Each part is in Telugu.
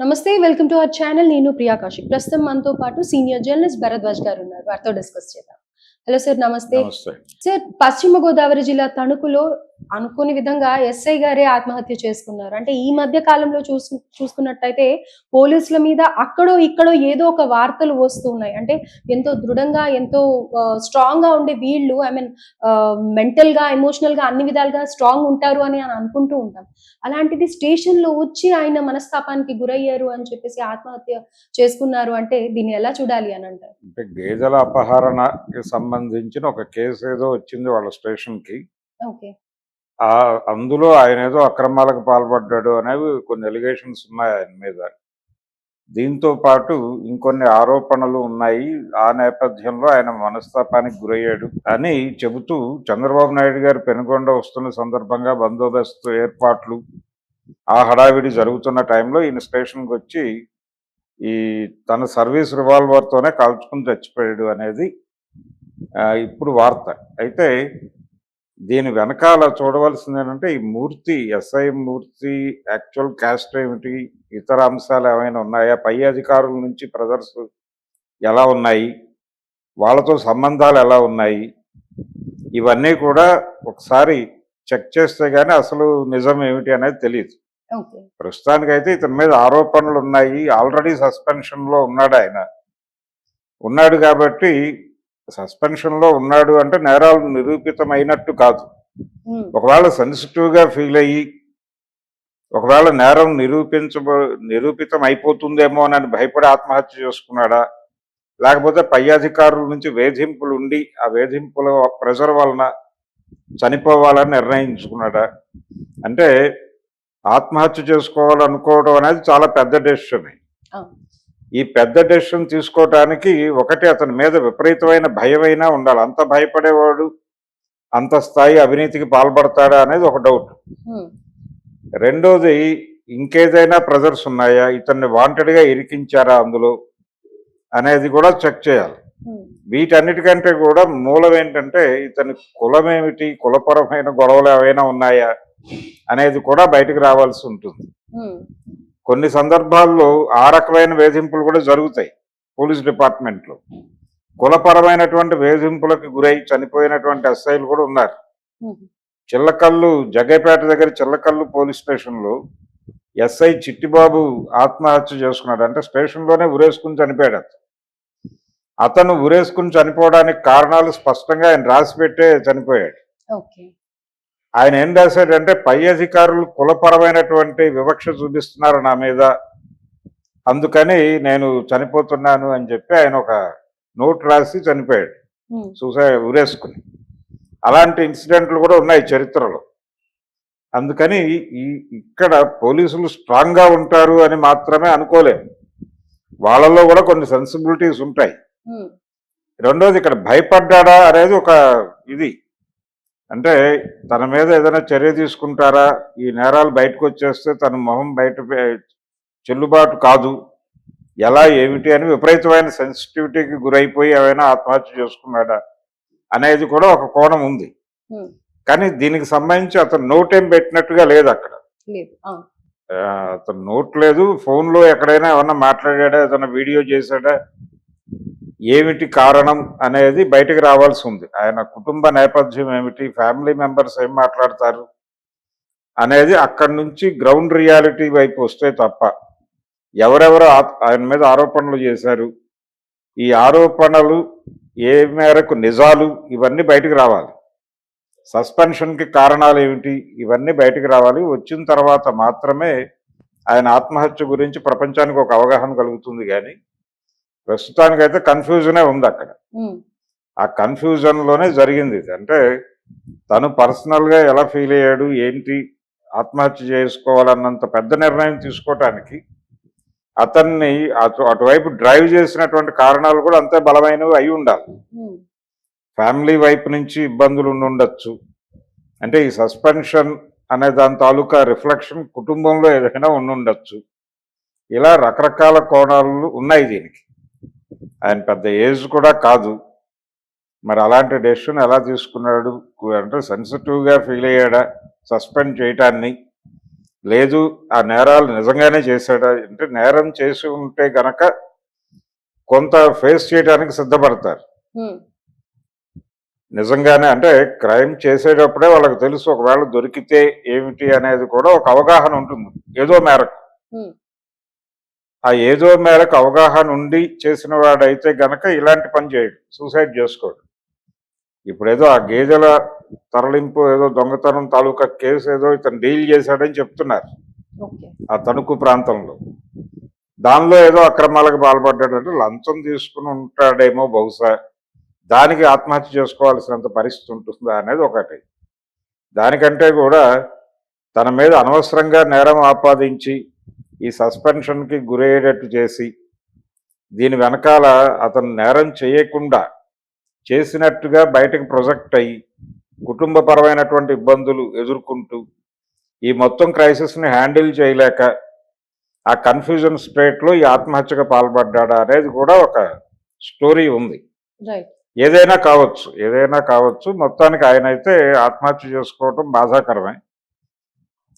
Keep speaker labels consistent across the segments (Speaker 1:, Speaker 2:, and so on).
Speaker 1: నమస్తే వెల్కమ్ టు అవర్ ఛానల్. నేను ప్రియా కౌశిక్ ప్రస్తుతం మనతో పాటు సీనియర్ జర్నలిస్ట్ భరద్వాజ్ గారు ఉన్నారు. వారితో డిస్కస్ చేద్దాం. హలో సార్ నమస్తే.
Speaker 2: నమస్తే.
Speaker 1: సార్ పశ్చిమ గోదావరి జిల్లా తణుకులో అనుకోని విధంగా ఎస్ఐ గారే ఆత్మహత్య చేసుకున్నారు. అంటే ఈ మధ్య కాలంలో చూసు చూసుకున్నట్టయితే పోలీసుల మీద అక్కడో ఇక్కడో ఏదో ఒక వార్తలు వస్తున్నాయి అంటే ఎంతో దృఢంగా ఎంతో స్ట్రాంగ్గా ఉండే వీళ్ళు ఐ మీన్ మెంటల్గా ఎమోషనల్గా అన్ని విధాలుగా స్ట్రాంగ్ ఉంటారు అని అని అనుకుంటూ ఉంటాం. అలాంటిది స్టేషన్లో వచ్చి ఆయన మనస్తాపానికి గురయ్యారు అని చెప్పేసి ఆత్మహత్య చేసుకున్నారు అంటే దీన్ని ఎలా చూడాలి అని అంటారు?
Speaker 2: అంటే గేదెల అపహరణకి సంబంధించిన ఒక కేసు ఏదో వచ్చింది వాళ్ళ స్టేషన్కి
Speaker 1: ఓకే.
Speaker 2: అందులో ఆయన ఏదో అక్రమాలకు పాల్పడ్డాడు అనేవి కొన్ని ఎలిగేషన్స్ ఉన్నాయి ఆయన మీద. దీంతో పాటు ఇంకొన్ని ఆరోపణలు ఉన్నాయి. ఆ నేపథ్యంలో ఆయన మనస్తాపానికి గురయ్యాడు అని చెబుతూ చంద్రబాబు నాయుడు గారు పెనుగొండ వస్తున్న సందర్భంగా బందోబస్తు ఏర్పాట్లు ఆ హడావిడి జరుగుతున్న టైంలో ఈయన స్టేషన్కి వచ్చి ఈ తన సర్వీస్ రివాల్వర్తోనే కాల్చుకుని చచ్చిపోయాడు అనేది ఇప్పుడు వార్త. అయితే దీని వెనకాల చూడవలసింది ఏంటంటే ఈ Murthy SI Murthy actual caste ఏమిటి ఇతర అంశాలు ఏమైనా ఉన్నాయా పై అధికారుల నుంచి ప్రెజర్స్ ఎలా ఉన్నాయి వాళ్ళతో సంబంధాలు ఎలా ఉన్నాయి ఇవన్నీ కూడా ఒకసారి చెక్ చేస్తే గానీ అసలు నిజం ఏమిటి అనేది తెలియదు ప్రస్తుతానికైతే ఇతని మీద ఆరోపణలు ఉన్నాయి ఆల్రెడీ సస్పెన్షన్లో ఉన్నాడు ఆయన. ఉన్నాడు కాబట్టి సస్పెన్షన్లో ఉన్నాడు అంటే నేరాలు నిరూపితమైనట్టు కాదు. ఒకవేళ సెన్సిటివ్గా ఫీల్ అయ్యి ఒకవేళ నేరం నిరూపించబ నిరూపితం అయిపోతుందేమో అని భయపడి ఆత్మహత్య చేసుకున్నాడా? లేకపోతే పై అధికారుల నుంచి వేధింపులు ఉండి ఆ వేధింపుల ప్రెజర్ వలన చనిపోవాలని నిర్ణయించుకున్నాడా? అంటే ఆత్మహత్య చేసుకోవాలనుకోవడం అనేది చాలా పెద్ద డెసిషన్. ఈ పెద్ద డెసిషన్ తీసుకోవటానికి ఒకటి అతని మీద విపరీతమైన భయమైనా ఉండాలి. అంత భయపడేవాడు అంత స్థాయి అవినీతికి పాల్పడతాడా అనేది ఒక డౌట్. రెండోది ఇంకేదైనా ప్రెజర్స్ ఉన్నాయా? ఇతన్ని వాంటెడ్గా ఇరికించారా అందులో? అనేది కూడా చెక్ చేయాలి. వీటన్నిటికంటే కూడా మూలం ఏంటంటే ఇతని కులం ఏమిటి కులపరమైన గొడవలు ఏమైనా ఉన్నాయా? అనేది కూడా బయటకు రావాల్సి ఉంటుంది. కొన్ని సందర్భాల్లో ఆ రకమైన వేధింపులు కూడా జరుగుతాయి పోలీస్ డిపార్ట్మెంట్లో. కులపరమైనటువంటి వేధింపులకు గురై చనిపోయినటువంటి ఎస్ఐలు కూడా ఉన్నారు. చిల్లకల్లు జగ్గైపేట దగ్గర చిల్లకల్లు పోలీస్ స్టేషన్లో ఎస్ఐ చిట్టిబాబు ఆత్మహత్య చేసుకున్నాడు. అంటే స్టేషన్లోనే ఉరేసుకుని చనిపోయాడు అతను. అతను ఉరేసుకుని చనిపోవడానికి కారణాలు స్పష్టంగా ఆయన రాసిపెట్టే చనిపోయాడు.
Speaker 1: ఓకే.
Speaker 2: ఆయన ఏం రాశాడంటే పై అధికారులు కులపరమైనటువంటి వివక్ష చూపిస్తున్నారు నా మీద. అందుకని నేను చనిపోతున్నాను అని చెప్పి ఆయన ఒక నోట్ రాసి చనిపోయాడు. సూసైడ్ ఉరేసుకుని అలాంటి ఇన్సిడెంట్లు కూడా ఉన్నాయి చరిత్రలో. అందుకని ఈ ఇక్కడ పోలీసులు స్ట్రాంగ్గా ఉంటారు అని మాత్రమే అనుకోలేము వాళ్ళలో కూడా కొన్ని సెన్సిబిలిటీస్ ఉంటాయి. రెండోది ఇక్కడ భయపడ్డాడా అనేది ఒక ఇది. అంటే తన మీద ఏదైనా చర్య తీసుకుంటారా? ఈ నేరాలు బయటకు వచ్చేస్తే తన మొహం బయట చెల్లుబాటు కాదు. ఎలా ఏమిటి అని విపరీతమైన సెన్సిటివిటీకి గురైపోయి ఏమైనా ఆత్మహత్య చేసుకున్నాడా అనేది కూడా ఒక కోణం ఉంది. కానీ దీనికి సంబంధించి అతను నోట్ ఏం పెట్టినట్టుగా లేదు అక్కడ. అతను నోట్ లేదు. ఫోన్లో ఎక్కడైనా ఏమన్నా మాట్లాడాడా? ఏదైనా వీడియో చేశాడా? ఏమిటి కారణం అనేది బయటకు రావాల్సి ఉంది. ఆయన కుటుంబ నేపథ్యం ఏమిటి ఫ్యామిలీ మెంబర్స్ ఏం మాట్లాడతారు అనేది అక్కడి నుంచి గ్రౌండ్ రియాలిటీ వైపు వస్తే తప్ప ఎవరెవరు ఆ- ఆయన మీద ఆరోపణలు చేశారు. ఈ ఆరోపణలు ఏ మేరకు నిజాలు ఇవన్నీ బయటకు రావాలి. సస్పెన్షన్కి కారణాలు ఏమిటి ఇవన్నీ బయటకు రావాలి. వచ్చిన తర్వాత మాత్రమే ఆయన ఆత్మహత్య గురించి ప్రపంచానికి ఒక అవగాహన కలుగుతుంది కానీ ప్రస్తుతానికైతే కన్ఫ్యూజనే ఉంది అక్కడ. ఆ కన్ఫ్యూజన్లోనే జరిగింది ఇది. అంటే తను పర్సనల్గా ఎలా ఫీల్ అయ్యాడు ఏంటి ఆత్మహత్య చేసుకోవాలన్నంత పెద్ద నిర్ణయం తీసుకోవటానికి అతన్ని అటు అటువైపు డ్రైవ్ చేసినటువంటి కారణాలు కూడా అంతే బలమైనవి అయి ఉండాలి. ఫ్యామిలీ వైపు నుంచి ఇబ్బందులు ఉండి ఉండొచ్చు. అంటే ఈ సస్పెన్షన్ అనే దాని తాలూకా రిఫ్లెక్షన్ కుటుంబంలో ఏదైనా ఉండి ఉండొచ్చు ఇలా రకరకాల కోణాలు ఉన్నాయి దీనికి. ఆయన పెద్ద ఏజ్ కూడా కాదు. మరి అలాంటి డెసిషన్ ఎలా తీసుకున్నాడు? అంటే సెన్సిటివ్గా ఫీల్ అయ్యాడా? సస్పెండ్ చేయటాన్ని? లేదు ఆ నేరాలు నిజంగానే చేశాడా? అంటే నేరం చేసి ఉంటే గనక కొంత ఫేస్ చేయడానికి సిద్ధపడతారు. నిజంగానే అంటే క్రైమ్ చేసేటప్పుడే వాళ్ళకి తెలుసు ఒకవేళ దొరికితే ఏమిటి అనేది కూడా ఒక అవగాహన ఉంటుంది. ఏదో మేరకు. ఆ ఏదో మేరకు అవగాహన ఉండి చేసిన వాడైతే గనక ఇలాంటి పని చేయడు సూసైడ్ చేసుకోడు. ఇప్పుడు ఏదో ఆ గేదెల తరలింపు ఏదో దొంగతనం తాలూకా కేసు ఏదో ఇతను డీల్ చేశాడని చెప్తున్నారు. ఆ తణుకు ప్రాంతంలో. దానిలో ఏదో అక్రమాలకు పాల్పడ్డాడంటే లంచం తీసుకుని ఉంటాడేమో బహుశా. దానికి ఆత్మహత్య చేసుకోవాల్సినంత పరిస్థితి ఉంటుందా అనేది ఒకటి. దానికంటే కూడా తన మీద అనవసరంగా నేరం ఆపాదించి ఈ సస్పెన్షన్కి గురయ్యేటట్టు చేసి దీని వెనకాల అతను నేరం చేయకుండా చేసినట్టుగా బయటకు ప్రొజెక్ట్ అయ్యి కుటుంబపరమైనటువంటి ఇబ్బందులు ఎదుర్కొంటూ ఈ మొత్తం క్రైసిస్ని హ్యాండిల్ చేయలేక ఆ కన్ఫ్యూజన్ స్టేట్లో ఈ ఆత్మహత్యకు పాల్పడ్డాడా అనేది కూడా ఒక స్టోరీ ఉంది. ఏదైనా కావచ్చు ఏదైనా కావచ్చు మొత్తానికి ఆయన అయితే ఆత్మహత్య చేసుకోవటం బాధాకరమే.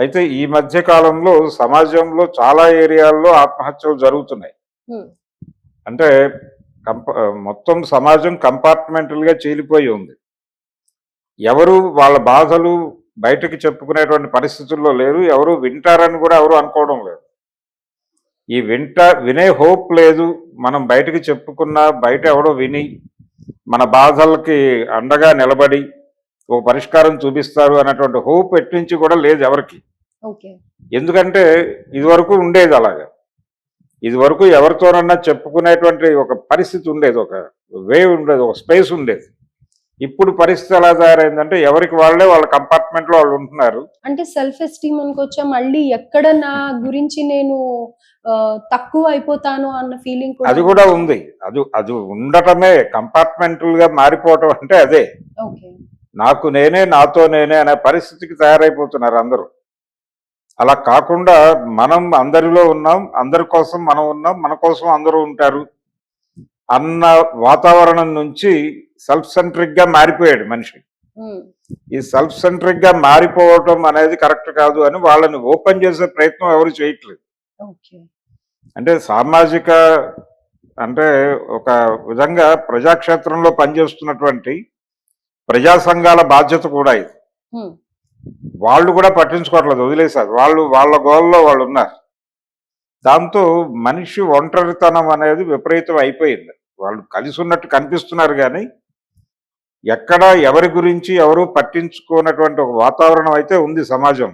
Speaker 2: అయితే ఈ మధ్య కాలంలో సమాజంలో చాలా ఏరియాల్లో ఆత్మహత్యలు జరుగుతున్నాయి. అంటే కంప మొత్తం సమాజం కంపార్ట్మెంటల్గా చీలిపోయి ఉంది. ఎవరు వాళ్ళ బాధలు బయటకు చెప్పుకునేటువంటి పరిస్థితుల్లో లేరు. ఎవరు వింటారని కూడా ఎవరు అనుకోవడం లేదు. ఈ వింట వినే హోప్ లేదు. మనం బయటకు చెప్పుకున్నా బయట ఎవడో విని మన బాధలకి అండగా నిలబడి ఓ పరిష్కారం చూపిస్తారు అన్నటువంటి హోప్ ఎట్నుంచి కూడా లేదు ఎవరికి. ఎందుకంటే ఇదివరకు ఉండేది అలాగా. ఇదివరకు ఎవరితోనన్నా చెప్పుకునేటువంటి ఒక పరిస్థితి ఉండేది ఒక వే ఉండేది ఒక స్పేస్ ఉండేది. ఇప్పుడు పరిస్థితి ఎలా తయారైందంటే ఎవరికి వాళ్ళే వాళ్ళ కంపార్ట్మెంట్లో వాళ్ళు ఉంటున్నారు.
Speaker 1: అంటే సెల్ఫ్ ఎస్టీమ్ అనుకోవచ్చా? మళ్ళీ ఎక్కడ నా గురించి నేను తక్కువ అయిపోతాను అన్న ఫీలింగ్
Speaker 2: అది కూడా ఉంది. అది అది ఉండటమే కంపార్ట్మెంటల్గా మారిపోవటం అంటే అదే. నాకు నేనే నాతో నేనే అనే పరిస్థితికి తయారైపోతున్నారు అందరూ. అలా కాకుండా మనం అందరిలో ఉన్నాం అందరి కోసం మనం ఉన్నాం మన కోసం అందరూ ఉంటారు అన్న వాతావరణం నుంచి సెల్ఫ్ సెంట్రిక్గా మారిపోయాడు మనిషి. ఈ సెల్ఫ్ సెంట్రిక్గా మారిపోవటం అనేది కరెక్ట్ కాదు అని వాళ్ళని ఓపెన్ చేసే ప్రయత్నం ఎవరు చేయట్లేదు. అంటే సామాజిక అంటే ఒక విధంగా ప్రజాక్షేత్రంలో పనిచేస్తున్నటువంటి ప్రజా సంఘాల బాధ్యత కూడా ఇది. వాళ్ళు కూడా పట్టించుకోవట్లేదు వదిలేశారు. వాళ్ళు వాళ్ళ గోల్లో వాళ్ళు ఉన్నారు. దాంతో మనిషి ఒంటరితనం అనేది విపరీతం అయిపోయింది. వాళ్ళు కలిసి ఉన్నట్టు కనిపిస్తున్నారు కానీ ఎక్కడ ఎవరి గురించి ఎవరు పట్టించుకోనటువంటి ఒక వాతావరణం అయితే ఉంది సమాజం.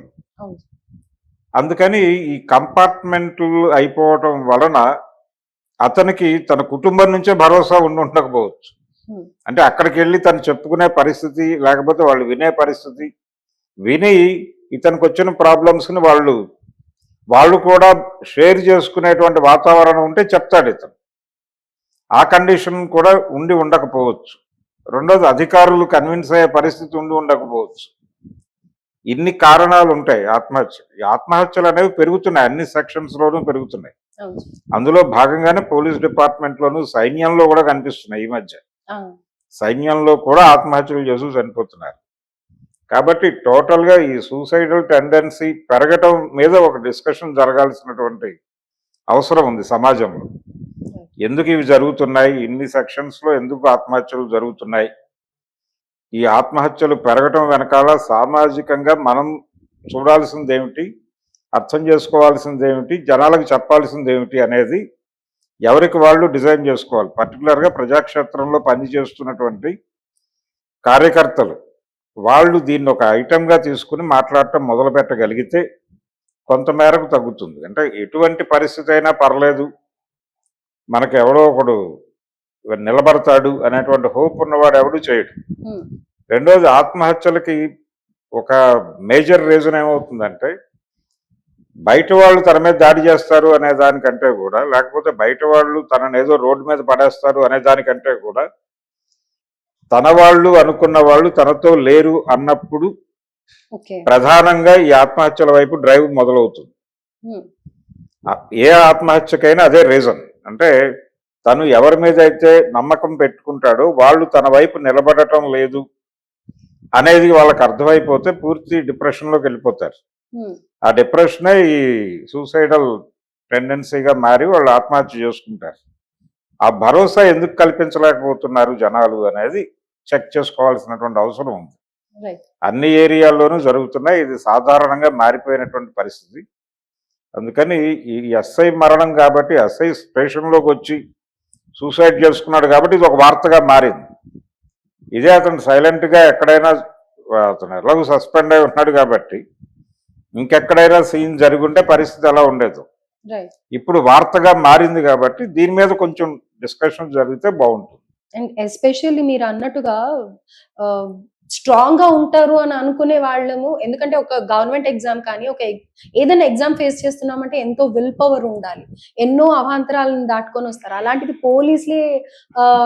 Speaker 2: అందుకని ఈ కంపార్ట్మెంట్లు అయిపోవటం వలన అతనికి తన కుటుంబం నుంచే భరోసా ఉండి ఉండకపోవచ్చు. అంటే అక్కడికి వెళ్ళి తను చెప్పుకునే పరిస్థితి లేకపోతే వాళ్ళు వినే పరిస్థితి విని ఇతనికి వచ్చిన ప్రాబ్లమ్స్ని వాళ్ళు వాళ్ళు కూడా షేర్ చేసుకునేటువంటి వాతావరణం ఉంటే చెప్తాడు ఇతను. ఆ కండిషన్ కూడా ఉండి ఉండకపోవచ్చు. రెండోది అధికారులు కన్విన్స్ అయ్యే పరిస్థితి ఉండి ఉండకపోవచ్చు. ఇన్ని కారణాలు ఉంటాయి ఆత్మహత్య ఆత్మహత్యలు అనేవి పెరుగుతున్నాయి అన్ని సెక్షన్స్లోనూ పెరుగుతున్నాయి. అందులో భాగంగానే పోలీస్ డిపార్ట్మెంట్లోనూ సైన్యంలో కూడా కనిపిస్తున్నాయి ఈ మధ్య. సైన్యంలో కూడా ఆత్మహత్యలు చేస్తూ చనిపోతున్నారు. కాబట్టి టోటల్గా ఈ సూసైడల్ టెండెన్సీ పెరగటం మీద ఒక డిస్కషన్ జరగాల్సినటువంటి అవసరం ఉంది సమాజంలో. ఎందుకు ఇవి జరుగుతున్నాయి? ఇన్ని సెక్షన్స్లో ఎందుకు ఆత్మహత్యలు జరుగుతున్నాయి? ఈ ఆత్మహత్యలు పెరగటం వెనకాల సామాజికంగా మనం చూడాల్సింది ఏమిటి అర్థం చేసుకోవాల్సింది ఏమిటి జనాలకు చెప్పాల్సింది ఏమిటి అనేది ఎవరికి వాళ్ళు డిజైన్ చేసుకోవాలి. పర్టికులర్గా ప్రజాక్షేత్రంలో పనిచేస్తున్నటువంటి కార్యకర్తలు. వాళ్ళు దీన్ని ఒక ఐటెంగా తీసుకుని మాట్లాడటం మొదలు పెట్టగలిగితే కొంత మేరకు తగ్గుతుంది. అంటే ఎటువంటి పరిస్థితి అయినా పర్లేదు. మనకు ఎవడో ఒకడు నిలబడతాడు అనేటువంటి హోప్ ఉన్నవాడు ఎవడు చేయడు. రెండోది ఆత్మహత్యలకి ఒక మేజర్ రీజన్ ఏమవుతుందంటే బయట వాళ్ళు తన మీద దాడి చేస్తారు అనే దానికంటే కూడా లేకపోతే బయట వాళ్ళు తనని ఏదో రోడ్డు మీద పడేస్తారు అనే దానికంటే కూడా తన వాళ్ళు అనుకున్న వాళ్ళు తనతో లేరు అన్నప్పుడు ప్రధానంగా ఈ ఆత్మహత్యల వైపు డ్రైవ్ మొదలవుతుంది. ఏ ఆత్మహత్యకైనా అదే రీజన్ అంటే తను ఎవరి మీద అయితే నమ్మకం పెట్టుకుంటాడో వాళ్ళు తన వైపు నిలబడటం లేదు అనేది వాళ్ళకి అర్థమైపోతే పూర్తి డిప్రెషన్లోకి వెళ్ళిపోతారు. ఆ డిప్రెషనే ఈ సూసైడల్ టెండెన్సీగా మారి వాళ్ళు ఆత్మహత్య చేసుకుంటారు. ఆ భరోసా ఎందుకు కల్పించలేకపోతున్నారు జనాలు అనేది చెక్ చేసుకోవాల్సినటువంటి అవసరం ఉంది. అన్ని ఏరియాల్లోనూ జరుగుతున్నాయి. ఇది సాధారణంగా మారిపోయినటువంటి పరిస్థితి. అందుకని ఈ ఎస్ఐ మరణం కాబట్టి ఎస్ఐ స్టేషన్లోకి వచ్చి సూసైడ్ చేసుకున్నాడు కాబట్టి ఇది ఒక వార్తగా మారింది. ఇదే అతను సైలెంట్గా ఎక్కడైనా అతను ఎలాగో సస్పెండ్ అయి ఉన్నాడు కాబట్టి ఇంకెక్కడైనా సీన్ జరుగుంటే పరిస్థితి ఎలా ఉండేది. ఇప్పుడు వార్తగా మారింది కాబట్టి దీని మీద కొంచెం డిస్కషన్ జరిగితే బాగుంటుంది.
Speaker 1: అండ్ ఎస్పెషల్లీ మీరు అన్నట్టుగా స్ట్రాంగ్గా ఉంటారు అని అనుకునే వాళ్ళము ఎందుకంటే ఒక గవర్నమెంట్ ఎగ్జామ్ కానీ ఒక ఏదైనా ఎగ్జామ్ ఫేస్ చేస్తున్నామంటే ఎంతో విల్ పవర్ ఉండాలి. ఎన్నో అవాంతరాలను దాటుకొని వస్తారు. అలాంటిది పోలీసులే